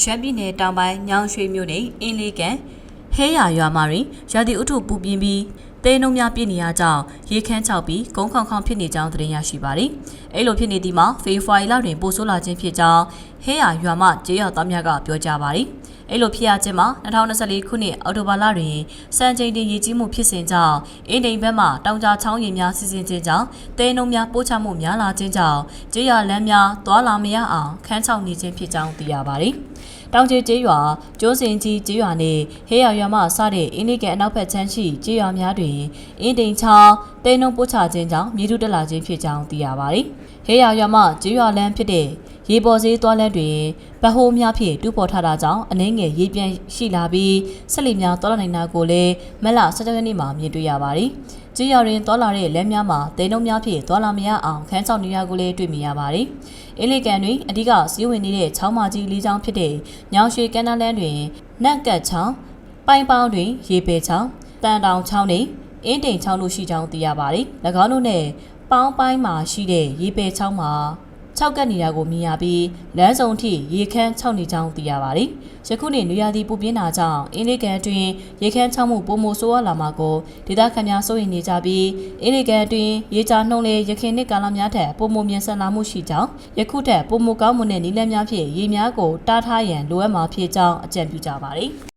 ရှမ်းပြည်နယ်တောင်ပိုင်းညောင်ရွှေမြို့နယ်အင်းလေးကန်ဟဲရရွာမှာတွင်ရာသီဥတုပူပြင်းပြီး တဲနှုံများပြည့်နေရကြောင်းရေခမ်းချောက်ပြီးဂုံခေါင်ခေါင်ဖြစ်နေကြောင်းသတင်းရရှိပါသည်။အဲ့လိုဖြစ်နေသည်မှာဖေဖော်ဝါရီလတွင်ပိုဆိုးလာခြင်းဖြစ်ကြောင်းဟဲရရွာမှကျေးရွာသားများကပြောကြားပါသည်။အဲ့လိုဖြစ်ရခြင်းမှာ2024ခုနှစ်အောက်တိုဘာလတွင်စံချိန်တင်ရေကြီးမှုဖြစ်စဉ်ကြောင့်အင်းဒိန်ဘက်မှတောင်ကြားချောင်းရင်များစီစဉ်ခြင်းကြောင့်တဲနှုံများပို့ချမှုများလာခြင်းကြောင့်ကျေးရွာလမ်းများသွာလာမရအောင်ခန်းချောက်နေခြင်းဖြစ်ကြောင်းသိရပါသည်။ တောင်ကျေးကျေးရွာကျိုးစင်ကြီးကျေးရွာနှင့်ဟေးရရွာမှစတဲ့အင်းလေးကန်အနောက်ဘက်ခြမ်းရှိကျေးရွာများတွင်အင်းတိန်ချောင်းတဲနှုံပို့ချခြင်းကြောင့်မြေထုတက်လာခြင်းဖြစ်ကြောင်းသိရပါသည်။ဟေးရရွာမှကျေးရွာလမ်းဖြစ်တဲ့ရေပေါ်စေးသွားလမ်းတွင်ဗဟိုးများဖြင့်တူပေါ်ထားတာကြောင့်အနှင်းငယ်ရေပြန်ရှိလာပြီးဆက်လီများတော်လာနိုင်တာကိုလည်းမက်လ16ရက်နေ့မှာမြင်တွေ့ရပါသည်။ ကြေးရွာတွင်တော်လာတဲ့လမ်းများမှာတဲနှုံများဖြင့်တော်လာမရအောင်ခန်းဆောင်နေရကိုလည်းတွေ့မြင်ရပါတယ်။အင်းလေးကန်တွင်အဓိကစီးဝင်နေတဲ့ချောင်းမကြီးလေးချောင်းဖြစ်တဲ့ညောင်ရွှေကမ်းနားလမ်းတွင်နန့်ကတ်ချောင်းပိုင်ပေါင်းတွင်ရေပယ်ချောင်းတန်တောင်ချောင်းနှင့်အင်းတိန်ချောင်းတို့ရှိကြောင်းသိရပါတယ်။၎င်းတို့နဲ့ပေါင်းပိုင်းမှာရှိတဲ့ရေပယ်ချောင်းမှာ ၆ကပ်နေတာကိုမြင်ရပြီးလမ်းစုံထိရေခမ်း၆နေကြောင်းသိရပါတယ်။ယခုနှစ်နွေရာသီပူပြင်းတာကြောင့်အင်းလေးကန်အတွင်းရေခမ်း၆မှုပုံမဆိုးရလာမှာကိုဒေသခံများစိုးရိမ်နေကြပြီးအင်းလေးကန်အတွင်းရေချနှုံးလေရခင်နှစ်ကာလများထက်ပုံမမြန်ဆန်လာမှုရှိကြောင်းယခုထက်ပုံမကောင်းမှုနဲ့နီးလန်းများဖြင့်ရေများကိုတားထားရန်လိုအပ်မှာဖြစ်ကြောင်းအကြံပြုကြပါတယ်။